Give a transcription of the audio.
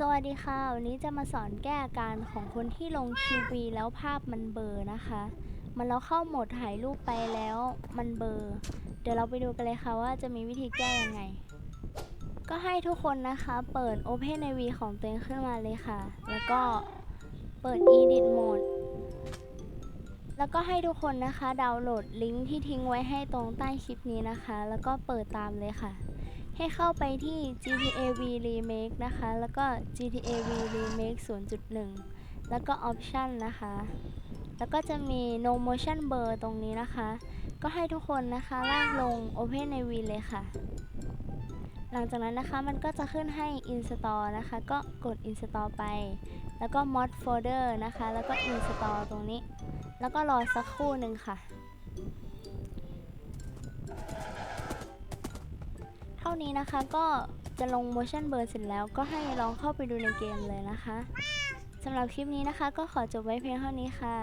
สวัสดีค่ะ วันนี้จะมาสอนแก้อาการของคนที่ลง QV แล้วภาพมันเบอร์นะคะ มันเราเข้าโหมดถ่ายรูปไปแล้วมันเบอร์ เดี๋ยวเราไปดูกันเลยค่ะว่าจะมีวิธีแก้ยังไง ก็ให้ทุกคนนะคะ เปิด Open IV ของตัวเองขึ้นมาเลยค่ะ แล้วก็เปิด Edit Mode แล้วก็ให้ทุกคนนะคะดาวน์โหลดลิงก์ที่ทิ้งไว้ให้ตรงใต้คลิปนี้นะคะ แล้วก็เปิดตามเลยค่ะ ให้เข้าไปที่ GTA V Remake นะคะ แล้วก็ GTA V Remake 0.1 แล้วก็ Option นะคะ แล้วก็จะมี No Motion Blur ตรงนี้นะคะ ก็ให้ทุกคนนะคะลากลง Open IV เลยค่ะ หลังจากนั้นนะคะมันก็จะขึ้นให้ Install นะคะ ก็กด Install ไป แล้วก็ Mod Folder นะคะ แล้วก็ Install ตรงนี้ แล้วก็รอสักครู่หนึ่งค่ะ ท่านี้นะคะก็จะลง motion blur เสร็จแล้วก็ให้ลองเข้าไปดูในเกมเลยนะคะสำหรับคลิปนี้นะคะ ก็ขอจบไว้เพียงเท่านี้ค่ะ